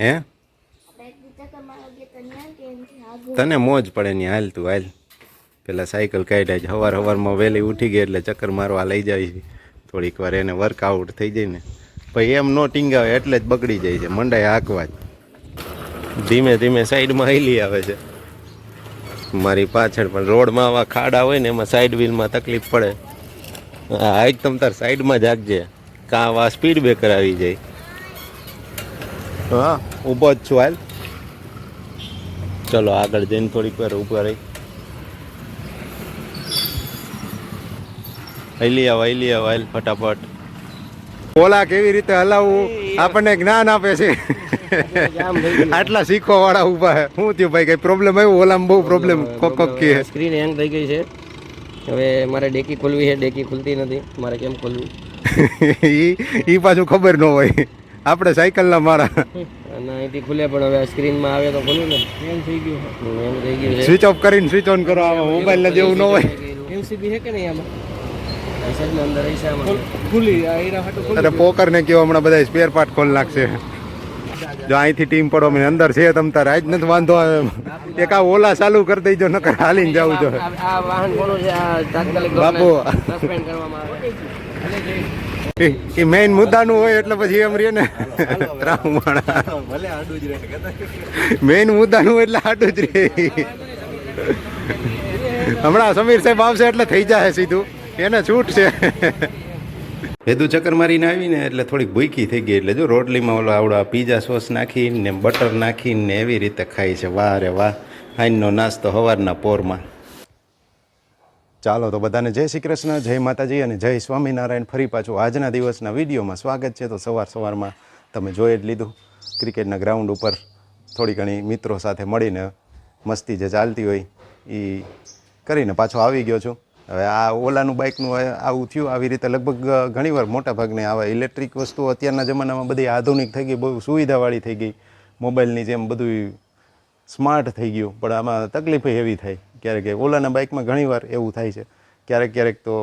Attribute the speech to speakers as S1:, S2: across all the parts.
S1: હે? તને મોજ પડે ની, હાલ તું, હાલ. પેલા સાયકલ કાઢ્યા છે. સવાર સવારમાં વહેલી ઉઠી ગઈ એટલે ચક્કર મારવા લઈ જાય છે. થોડીક વાર એને વર્કઆઉટ થઈ જાય ને. પછી એમ નો ટીંગાવે એટલે જ બગડી જાય છે. મંડાય હાંકવા જ. ધીમે ધીમે સાઈડમાં હેલી આવે છે. મારી પાછળ પણ રોડમાં આવા ખાડા હોય ને, એમાં સાઈડ વ્હીલમાં તકલીફ પડે. હા હાઈક તમ તાર સાઈડમાં જ હાંકજે. કાં આવા સ્પીડ બ્રેકર આવી જાય. હા. ઊભો જ છું હાલ. ચલો આગળ જઈને થોડીક વાર ઊભો રહી. હૈલી આવ હૈલી આવ હાલ ફટાફટ. ઓલા કેવી રીતે હલાવવું આપણને જ્ઞાન આપે છે. આટલા શીખવા વાળા ઊભા છે. શું થયું ભાઈ કઈ પ્રોબ્લેમ આવ્યો? ઓલામાં બહુ પ્રોબ્લેમ કોક કોક કે
S2: સ્ક્રીન હેંગ થઈ ગઈ છે. હવે મારે ડેકી ખોલવી છે ડેકી ખુલતી નથી. મારે કેમ ખોલવી?
S1: ઈ ઈ પાછું ખબર ન હોય. આપણે સાયકલના મારા.
S2: અને અહીંથી ખુલે પણ હવે સ્ક્રીનમાં આવે તો ખોલ્યું ને. એમ થઈ ગયું. એમ થઈ ગયું
S1: સ્વિચ ઓફ કરીને સ્વિચ ઓન કરો આમાં મોબાઈલ ને જેવું ન હોય.
S2: એમસીબી છે કે નહીં આમાં? સાઈડમાં અંદર રહી છે આમાં. ખુલી
S1: અરે પોકર ને કેવો હમણાં બધા સ્પેર પાર્ટ ખોલ નાખશે. જો અહીંથી ટીમ પડો મને અંદર છે તમ તારે આજ નથી વાંધો આવે એમ. એક આ ઓલા ચાલુ કરી દેજો નકર હાલીને જવું જો
S2: આ આ વાહન કોનું છે? આ તાત્કાલિક
S1: બાપુ. એ મેઇન મુદ્દાનું હોય એટલે પછી એમ રે ને. ત્રાહુમાણા મેઇન મુદ્દાનું હોય એટલે આડું જ રે હમણાં સમીર સાહેબ આવશે એટલે થઈ જાય સીધું. એને છૂટ છે. વેદુ ચક્કર મારીને આવીને એટલે થોડીક ભૂખી થઈ ગઈ એટલે જો રોટલીમાં ઓલો આવડો પીઝા સોસ નાખીને ને બટર નાખીને એવી રીતે ખાય છે. વાહ રે વાહ. આઈનનો નાસ્તો સવારના પોરમાં. ચાલો તો બધાને જય શ્રી કૃષ્ણ, જય માતાજી અને જય સ્વામિનારાયણ. ફરી પાછું આજના દિવસના વિડીયોમાં સ્વાગત છે. તો સવાર સવારમાં તમે જોઈ જ લીધું, ક્રિકેટના ગ્રાઉન્ડ ઉપર થોડી ઘણી મિત્રો સાથે મળીને મસ્તી જે ચાલતી હોય એ કરીને પાછો આવી ગયો છું. હવે આ ઓલાનું બાઇકનું આવું થયું, આવી રીતે લગભગ ઘણીવાર મોટા ભાગને આવા ઇલેક્ટ્રિક વસ્તુઓ અત્યારના જમાનામાં બધી આધુનિક થઈ ગઈ, બહુ સુવિધાવાળી થઈ ગઈ. મોબાઈલની જેમ બધું સ્માર્ટ થઈ ગયું, પણ આમાં તકલીફ એવી થાય ક્યારેક ઓલાના બાઇકમાં ઘણીવાર એવું થાય છે. ક્યારેક ક્યારેક તો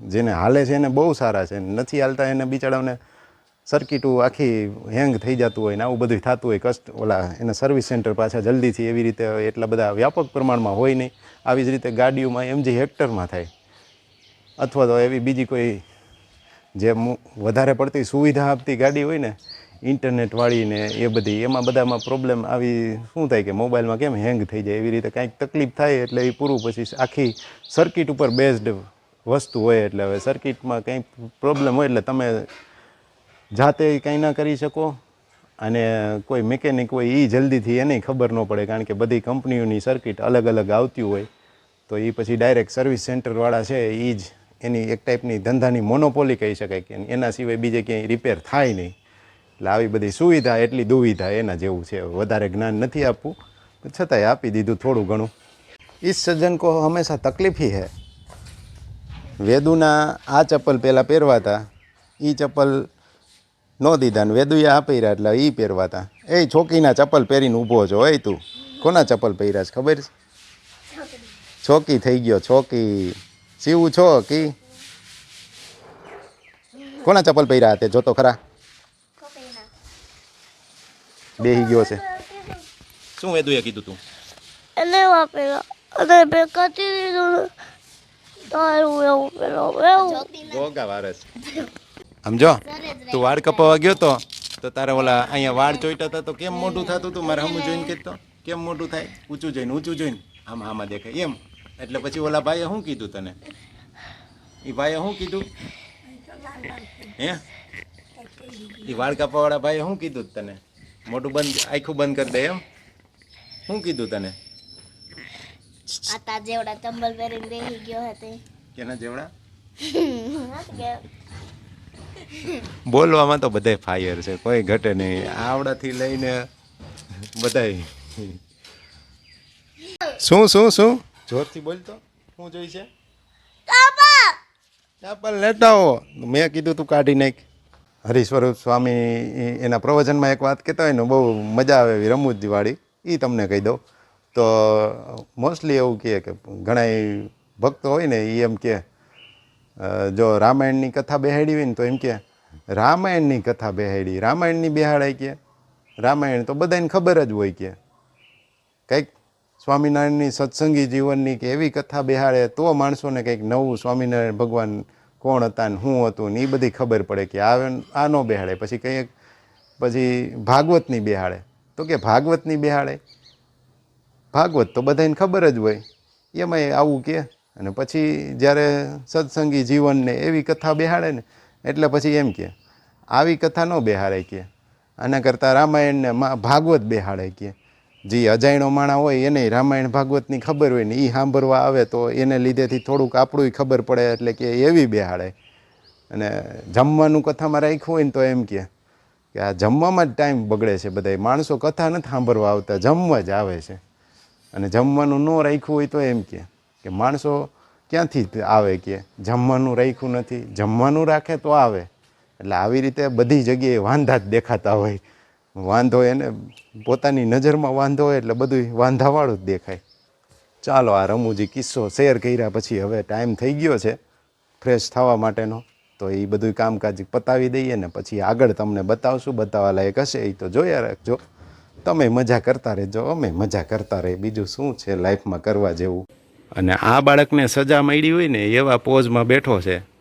S1: જેને હાલે છે એને બહુ સારા છે. નથી હાલતા એને બિચારાઓને સર્કિટું આખી હેંગ થઈ જતું હોય ને આવું બધું થતું હોય કસ્ટ ઓલા એને સર્વિસ સેન્ટર પાછા જલ્દીથી એવી રીતે એટલા બધા વ્યાપક પ્રમાણમાં હોય નહીં. આવી જ રીતે ગાડીઓમાં એમજી હેક્ટરમાં થાય. અથવા તો એવી બીજી કોઈ જે વધારે પડતી સુવિધા આપતી ગાડી હોય ને ઇન્ટરનેટવાળી ને એ બધી, એમાં બધામાં પ્રોબ્લેમ આવી, શું થાય કે મોબાઈલમાં કેમ હેંગ થઈ જાય, એવી રીતે કાંઈક તકલીફ થાય એટલે એ પૂરું પછી આખી સર્કિટ ઉપર બેઝડ વસ્તુ હોય એટલે હવે સર્કિટમાં કંઈ પ્રોબ્લેમ હોય એટલે તમે જાતે કંઈ ના કરી શકો. અને કોઈ મિકેનિક હોય એ જલ્દીથી એને ખબર ન પડે, કારણ કે બધી કંપનીઓની સર્કિટ અલગ અલગ આવતી હોય. તો એ પછી ડાયરેક્ટ સર્વિસ સેન્ટરવાળા છે એ જ એની એક ટાઈપની ધંધાની મોનોપોલી કહી શકાય કે એના સિવાય બીજે ક્યાંય રિપેર થાય નહીં. એટલે આવી બધી સુવિધા એટલી દુવિધા એના જેવું છે. વધારે જ્ઞાન નથી આપવું. છતાંય આપી દીધું થોડું ઘણું. ઈસ સજ્જન કો હંમેશા તકલીફી હે. વેદુના આ ચપ્પલ પહેલાં પહેરવાતા. એ ચપ્પલ ન દીધા ને વેદુએ આ પહેર્યા એટલે એ પહેરવાતા. એ છોકીના ચપ્પલ પહેરીને ઊભો છો એ તું. કોના ચપ્પલ પહેર્યા છે ખબર છે? છોકી થઈ ગયો, છોકી. સીવું છો કી? કોના ચપ્પલ પહેર્યા તે? જોતો ખરા. બેહી ગયો છે. શું વેદુએ કીધું તું?
S3: એને વાપરેલા અને બે કચી દીધું તારું એવું એવું પેલો એવું.
S1: ગોગા વારસ સમજો? તું વાળ કપાવા ગયો તો તો તારે ઓલા અહીંયા વાળ ચોઈટા હતા તો કેમ મોટું થતું તું? મારે હમું જોઈને કહેતો કેમ મોટું થાય? ઊંચું જોઈને ઊંચું જોઈને. આમ આમાં દેખાય. એમ. એટલે પછી ઓલા ભાઈએ શું કીધું તને? એ ભાઈએ શું કીધું? હે? એ વાળ કાપાવાળા ભાઈએ શું કીધું તને? મોટું બંધ આખું બંધ કરી દે એમ. શું કીધું તને?
S3: આતા જેવડા તંબલ પહેરીને બેહી ગયો હતો
S1: કેના જેવડા? બોલવામાં તો બધાય ફાયર છે કોઈ ઘટે નહીં. આવડાથી લઈને બધાય. શું શું શું? જોરથી બોલતો શું જોઈ છે? ચપ્પલ હો મેં કીધું તું કાઢી નાખ. હરિસ્વરૂપ સ્વામી એના પ્રવચનમાં એક વાત કહેતા હોય ને, બહુ મજા આવે એવી રમૂજવાળી એ તમને કહી દઉં. તો મોસ્ટલી એવું કહે કે ઘણા ભક્તો હોય ને એ એમ કે જો રામાયણની કથા બેહાડી હોય ને, તો એમ કે રામાયણની કથા બેહાડી, રામાયણની બેહાડાય કે? રામાયણ તો બધાને ખબર જ હોય કે. કંઈક સ્વામિનારાયણની સત્સંગી જીવનની કે એવી કથા બેહાડે, તો માણસોને કંઈક નવું સ્વામિનારાયણ ભગવાન કોણ હતા ને શું હતું ને એ બધી ખબર પડે કે આ ન બેહાડે. પછી કંઈક પછી ભાગવતની બેહાડે. તો કે ભાગવતની બેહાડે? ભાગવત તો બધાને ખબર જ હોય. એમાંય આવું કે. અને પછી જ્યારે સત્સંગી જીવનને એવી કથા બેહાડે ને, એટલે પછી એમ કે, આવી કથા ન બેહાડે કે. આના કરતાં રામાયણને ભાગવત બેહાડે કે. જે અજાયણો માણા હોય એને રામાયણ ભાગવતની ખબર હોય ને એ સાંભળવા આવે તો એને લીધેથી થોડુંક આપણું ખબર પડે એટલે કે એવી બેહાડે. અને જમવાનું કથામાં રાખ્યું હોય ને તો એમ કે કે આ જમવામાં જ ટાઈમ બગડે છે બધાય. માણસો કથા નથી સાંભળવા આવતા, જમવા જ આવે છે. અને જમવાનું ન રાખ્યું હોય તો એમ કે કે માણસો ક્યાંથી આવે કે જમવાનું રાખ્યું નથી. જમવાનું રાખે તો આવે. એટલે આવી રીતે બધી જગ્યાએ વાંધા જ દેખાતા હોય. વાંધો એને પોતાની નજરમાં વાંધો હોય એટલે બધું વાંધાવાળું જ દેખાય. ચાલો આ રમૂજી કિસ્સો શેર કર્યા પછી હવે ટાઈમ થઈ ગયો છે ફ્રેશ થવા માટેનો. તો એ બધું કામકાજ પતાવી દઈએ ને પછી આગળ તમને બતાવશું. બતાવવા લાયક હશે એ તો જોયા રાખજો. તમે મજા કરતા રહેજો, અમે મજા કરતા રહે બીજું શું છે લાઈફમાં કરવા જેવું? અને આ બાળકને સજા મળી હોય ને એવા પોઝમાં બેઠો છે.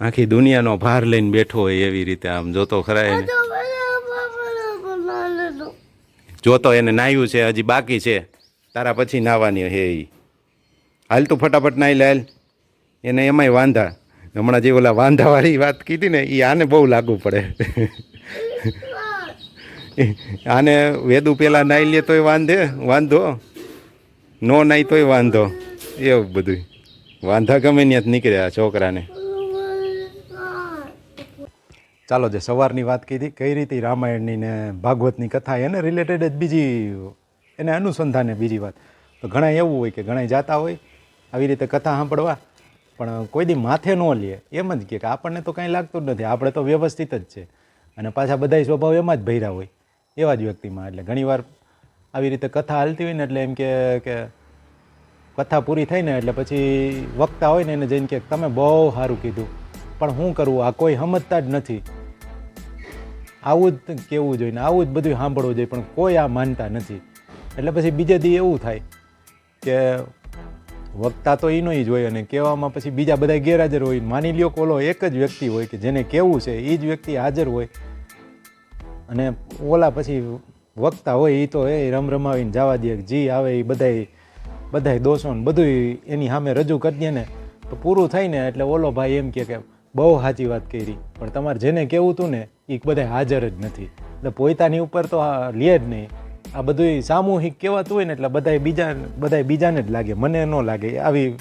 S1: આખી દુનિયાનો ભાર લઈને બેઠો હોય એવી રીતે આમ જોતો ખરા એને
S3: તો બધા બાપા ના લેતો
S1: જોતો એને નાહ્યું છે, હજી બાકી છે. તારા પછી નાહવાની હે એ હાલ તું ફટાફટ નાહી લે એને એમાંય વાંધા. હમણાં જે ઓલા વાંધાવાળી વાત કીધી ને એ આને બહુ લાગુ પડે. આને વેદુ પહેલાં નાહી લે તોય વાંધે, વાંધો. નો નાહી તોય વાંધો. એવું બધું વાંધા ગમે ત્યાં જ નીકળે છોકરાને. ચાલો જે સવારની વાત કીધી, કઈ રીતે રામાયણની ને ભાગવતની કથા, એને રિલેટેડ જ બીજી, એને અનુસંધાને બીજી વાત. તો ઘણા એવું હોય કે ઘણા જાતા હોય, આવી રીતે કથા સાંભળવા, પણ કોઈ દી માથે ન લે. એમ જ કે આપણને તો કાંઈ લાગતું જ નથી. આપણે તો વ્યવસ્થિત જ છે. અને પાછા બધાય સ્વભાવ એમાં જ ભૈરા હોય. એવા જ વ્યક્તિમાં. એટલે ઘણીવાર આવી રીતે કથા હાલતી હોય ને, એટલે એમ કે કે કથા પૂરી થઈ ને, એટલે પછી વક્તા હોય ને, એને જઈને કે, તમે બહુ સારું કીધું. પણ શું કરવું આ કોઈ સમજતા જ નથી. આવું જ કહેવું જોઈએ ને, આવું જ બધું સાંભળવું જોઈએ, પણ કોઈ આ માનતા નથી. એટલે પછી બીજે દી એવું થાય કે વક્તા તો એનો જ હોય અને કહેવામાં પછી બીજા બધા ગેરહાજર હોય. માની લ્યો કોલો એક જ વ્યક્તિ હોય કે જેને કહેવું છે એ જ વ્યક્તિ હાજર હોય અને ઓલા પછી વક્તા હોય એ તો, એ રમ રમાવીને જવા દે, જી આવે એ બધાય બધાય દોષો ને બધું એની સામે રજૂ કરી દે ને. તો પૂરું થાય ને એટલે ઓલો ભાઈ એમ કે બહુ સાચી વાત કરી. પણ તમારે જેને કહેવું હતું ને એ બધે હાજર જ નથી. એટલે પોતાની ઉપર તો લે જ નહીં. આ બધું સામૂહિક કહેવાતું હોય ને, એટલે બધાય બીજા, બધાય બીજાને જ લાગે, મને ન લાગે. આવી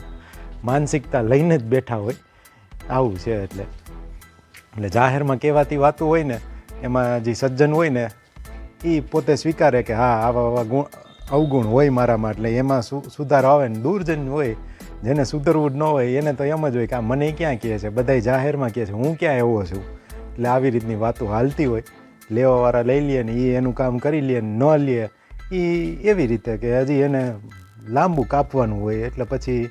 S1: માનસિકતા લઈને જ બેઠા હોય. આવું છે એટલે. એટલે જાહેરમાં કહેવાતી વાતો હોય ને, એમાં જે સજ્જન હોય ને એ પોતે સ્વીકારે કે હા, આવા આવા ગુણ, અવગુણ હોય મારામાં. એટલે એમાં સુધારો આવે ને, દૂરજન હોય જેને સુધરવું જ ન હોય એને તો એમ જ હોય કે આ મને ક્યાં કહે છે? બધાય જાહેરમાં કહે છે, હું ક્યાં એવો છું? એટલે આવી રીતની વાતો હાલતી હોય. લેવાવાળા લઈ લે ને એ એનું કામ કરી લે ને ન લે. એ એવી રીતે કે હજી એને લાંબુ કાપવાનું હોય એટલે પછી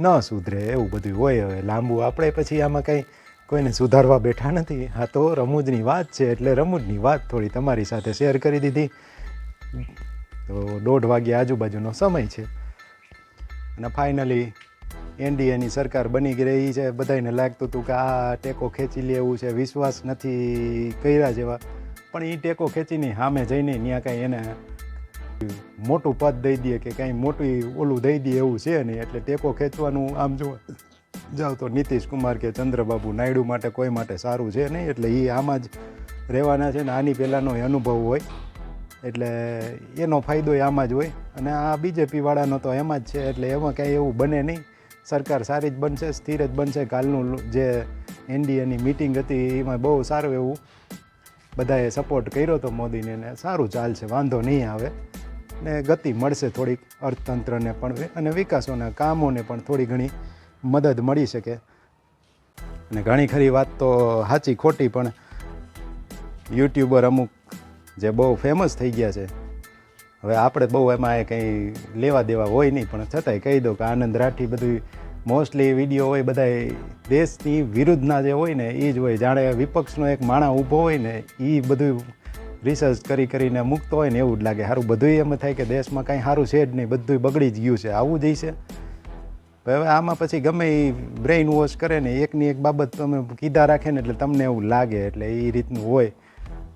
S1: ન સુધરે એવું બધું હોય હવે લાંબુ. આપણે પછી આમાં કંઈ કોઈને સુધારવા બેઠા નથી. આ તો રમૂજની વાત છે એટલે રમૂજની વાત થોડી તમારી સાથે શેર કરી દીધી. તો દોઢ વાગ્યા આજુબાજુનો સમય છે. અને ફાઇનલી એનડીએની સરકાર બની રહી છે. બધાને લાગતું હતું કે આ ટેકો ખેંચી લે એવું છે. વિશ્વાસ નથી કર્યા જેવા. પણ એ ટેકો ખેંચીને સામે જઈને ત્યાં કાંઈ એને મોટું પદ દઈ દે કે કાંઈ મોટું ઓલું દઈ દે એવું છે નહીં. એટલે ટેકો ખેંચવાનું આમ જો જાઓ તો નીતિશ કુમાર કે ચંદ્રબાબુ નાયડુ માટે કોઈ માટે સારું છે નહીં. એટલે એ આમાં જ રહેવાના છે ને આની પહેલાંનો અનુભવ હોય. એટલે એનો ફાયદો આમાં જ હોય. અને આ બીજેપીવાળાનો તો એમાં જ છે. એટલે એમાં કાંઈ એવું બને નહીં. સરકાર સારી જ બનશે, સ્થિર જ બનશે. કાલનું જે એનડીએની મિટિંગ હતી, એમાં બહુ સારું એવું બધાએ સપોર્ટ કર્યો હતો મોદીને ને સારું ચાલશે, વાંધો નહીં આવે. ને ગતિ મળશે થોડીક અર્થતંત્રને પણ અને વિકાસોના કામોને પણ થોડી ઘણી મદદ મળી શકે. અને ઘણી ખરી વાત તો સાચી ખોટી પણ યુટ્યુબર અમુક જે બહુ ફેમસ થઈ ગયા છે હવે આપણે બહુ એમાં એ કંઈ લેવા દેવા હોય નહીં, પણ છતાંય કહી દો કે આનંદ રાઠી બધું મોસ્ટલી વીડિયો હોય બધા દેશની વિરુદ્ધના જે હોય ને એ જ હોય. જાણે વિપક્ષનો એક માણા ઊભો હોય ને એ બધું રિસર્ચ કરી કરીને મૂકતો હોય ને, એવું જ લાગે. સારું બધુંય એમ થાય કે દેશમાં કાંઈ સારું છે જ નહીં, બધુંય બગડી જ ગયું છે. આવું જ છે હવે આમાં પછી ગમે એ બ્રેઇન વોશ કરે ને, એકની એક બાબત તમે કીધા રાખે ને, એટલે તમને એવું લાગે, એટલે એ રીતનું હોય.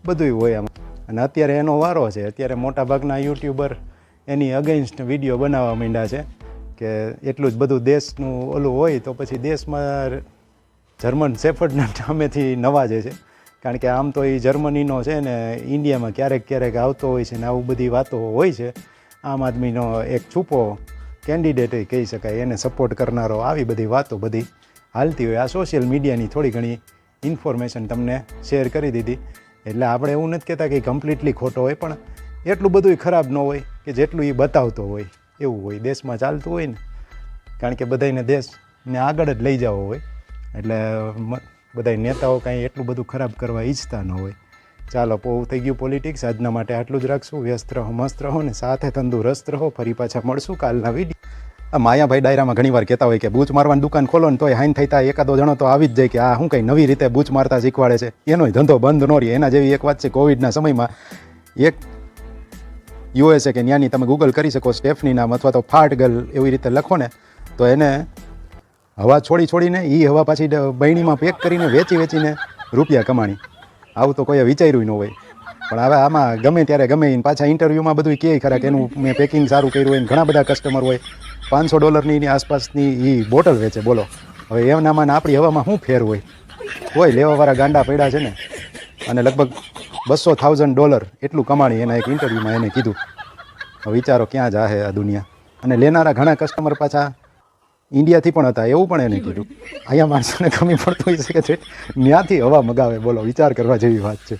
S1: બધુંય હોય આમાં. અને અત્યારે એનો વારો છે. અત્યારે મોટાભાગના યુટ્યુબર એની અગેન્સ્ટ વીડિયો બનાવવા માંડ્યા છે કે એટલું જ બધું દેશનું ઓલું હોય તો પછી દેશમાં જર્મન સેફર્ડના નામેથી નવાજે છે. કારણ કે આમ તો એ જર્મનીનો છે ને ઇન્ડિયામાં ક્યારેક ક્યારેક આવતો હોય છે ને આવું બધી વાતો હોય છે. આમ આદમીનો એક છૂપો કેન્ડિડેટ કહી શકાય, એને સપોર્ટ કરનારો આવી બધી વાતો બધી હાલતી હોય. આ સોશિયલ મીડિયાની થોડી ઘણી ઇન્ફોર્મેશન તમને શેર કરી દીધી. એટલે આપણે એવું નથી કહેતા કે કમ્પ્લીટલી ખોટો હોય, પણ એટલું બધું ખરાબ ન હોય કે જેટલું એ બતાવતો હોય, એવું હોય. દેશમાં ચાલતું હોય ને, કારણ કે બધાને દેશને આગળ જ લઈ જવો હોય. એટલે બધા નેતાઓ કાંઈ એટલું બધું ખરાબ કરવા ઈચ્છતા ન હોય. ચાલો, પો થઈ ગયું પોલિટિક્સ આજના માટે આટલું જ રાખશું. વ્યસ્ત રહો, મસ્ત રહો ને સાથે તંદુરસ્ત રહો. ફરી પાછા મળશું કાલના વીડિયો માયાભાઈ ડાયરામાં ઘણીવાર કહેતા હોય કે બૂચ મારવાની દુકાન ખોલો ને તોય હાઈન થઈતા એકાદો જણો તો આવી જ જાય કે આ શું કંઈ નવી રીતે બૂચ મારતા શીખવાડે છે. એનો ધંધો બંધ ન રહે. એના જેવી એક વાત છે કોવિડના સમયમાં. એક યુએસએ કે ન્યાની તમે ગૂગલ કરી શકો સ્ટેફની નામ અથવા તો ફાટ ગર્લ એવી રીતે લખો ને, તો એને હવા છોડી છોડીને એ હવા પાછી બહેણીમાં પેક કરીને વેચી વેચીને રૂપિયા કમાણી. આવું તો કોઈએ વિચાર્યું ન હોય. પણ હવે આમાં ગમે ત્યારે ગમે પાછા ઇન્ટરવ્યૂમાં બધું કહે ખરા કે એનું મેં પેકિંગ સારું કર્યું હોય ઘણા બધા કસ્ટમર હોય. પાંચસો ડોલરની એની આસપાસની એ બોટલ વેચે, બોલો. હવે એમનામાં આપણી હવામાં શું ફેર હોય? હોય લેવાવાળા ગાંડા પડ્યા છે ને, અને લગભગ બસો થાઉઝન્ડ ડોલર એટલું કમાણી એના એક ઇન્ટરવ્યૂમાં એને કીધું. વિચારો ક્યાં જાહે આ દુનિયા. અને લેનારા ઘણા કસ્ટમર પાછા ઇન્ડિયાથી પણ હતા, એવું પણ એને કીધું. અહીંયા માણસોને કમી પડતું હોય છે કે ત્યાંથી હવા મગાવે, બોલો, વિચાર કરવા જેવી વાત છે.